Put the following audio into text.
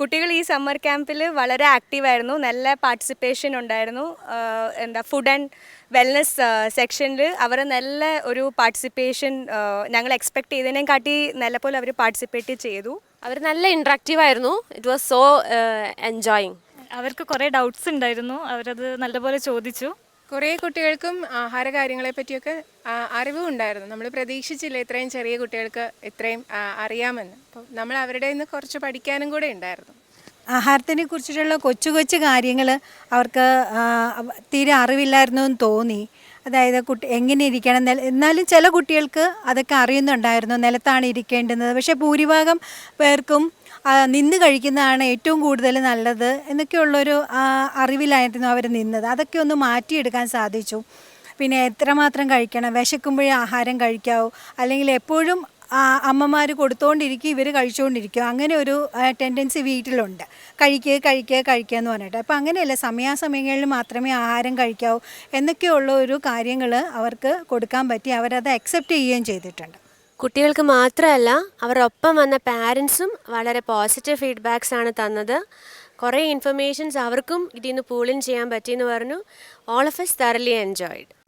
കുട്ടികൾ ഈ സമ്മർ ക്യാമ്പിൽ വളരെ ആക്റ്റീവായിരുന്നു നല്ല പാർട്ടിസിപ്പേഷൻ ഉണ്ടായിരുന്നു. എന്താ ഫുഡ് ആൻഡ് വെൽനസ് സെക്ഷനിൽ അവർ നല്ല ഒരു പാർട്ടിസിപ്പേഷൻ ഞങ്ങൾ എക്സ്പെക്ട് ചെയ്തതിനെ കാട്ടി നല്ല പോലെ അവർ പാർട്ടിസിപ്പേറ്റ് ചെയ്തു. അവർ നല്ല ഇൻട്രാക്റ്റീവ് ആയിരുന്നു. ഇറ്റ് വാസ് സോ എൻജോയിങ് അവർക്ക് കുറേ ഡൗട്ട്സ് ഉണ്ടായിരുന്നു. അവരത് നല്ലപോലെ ചോദിച്ചു. കുറേ കുട്ടികൾക്കും ആഹാര കാര്യങ്ങളെ പറ്റിയൊക്കെ അറിവും ഉണ്ടായിരുന്നു നമ്മൾ പ്രതീക്ഷിച്ചില്ല ഇത്രയും ചെറിയ കുട്ടികൾക്ക് ഇത്രയും അറിയാമെന്ന്. അപ്പോൾ നമ്മൾ അവരുടെ നിന്ന് കുറച്ച് പഠിക്കാനും കൂടെ ഉണ്ടായിരുന്നു. ആഹാരത്തിനെ കുറിച്ചിട്ടുള്ള കൊച്ചു കൊച്ചു കാര്യങ്ങൾ അവർക്ക് തീരെ അറിവില്ലായിരുന്നു എന്ന് തോന്നി. അതായത് കുട്ടി എങ്ങനെ ഇരിക്കണം നില- എന്നാലും ചില കുട്ടികൾക്ക് അതൊക്കെ അറിയുന്നുണ്ടായിരുന്നു നിലത്താണ് ഇരിക്കേണ്ടുന്നത്. പക്ഷേ ഭൂരിഭാഗം പേർക്കും നിന്ന് കഴിക്കുന്നതാണ് ഏറ്റവും കൂടുതൽ നല്ലത് എന്നൊക്കെയുള്ളൊരു അറിവിലായിരുന്നു അവർ നിന്നത്. അതൊക്കെ ഒന്ന് മാറ്റിയെടുക്കാൻ സാധിച്ചു. പിന്നെ എത്രമാത്രം കഴിക്കണം വിശക്കുമ്പോഴേ ആഹാരം കഴിക്കാവൂ അല്ലെങ്കിൽ എപ്പോഴും അമ്മമാർ കൊടുത്തുകൊണ്ടിരിക്കും ഇവർ കഴിച്ചുകൊണ്ടിരിക്കും അങ്ങനെ ഒരു ടെൻഡൻസി വീട്ടിലുണ്ട്. കഴിക്കുക കഴിക്കുക കഴിക്കുക എന്ന് പറഞ്ഞിട്ട്. അപ്പോൾ അങ്ങനെയല്ല സമയാസമയങ്ങളിൽ മാത്രമേ ആഹാരം കഴിക്കാവൂ എന്നൊക്കെയുള്ള ഒരു കാര്യങ്ങൾ അവർക്ക് കൊടുക്കാൻ പറ്റി. അവരത് അക്സെപ്റ്റ് ചെയ്യുകയും ചെയ്തിട്ടുണ്ട്. കുട്ടികൾക്ക് മാത്രമല്ല അവരൊപ്പം വന്ന പാരൻസും വളരെ പോസിറ്റീവ് ഫീഡ്ബാക്സ് ആണ് തന്നത്. കുറേ ഇൻഫർമേഷൻസ് അവർക്കും ഇതിൽ നിന്ന് പൂളിൻ ചെയ്യാൻ പറ്റിയെന്ന് പറഞ്ഞു. All of us thoroughly enjoyed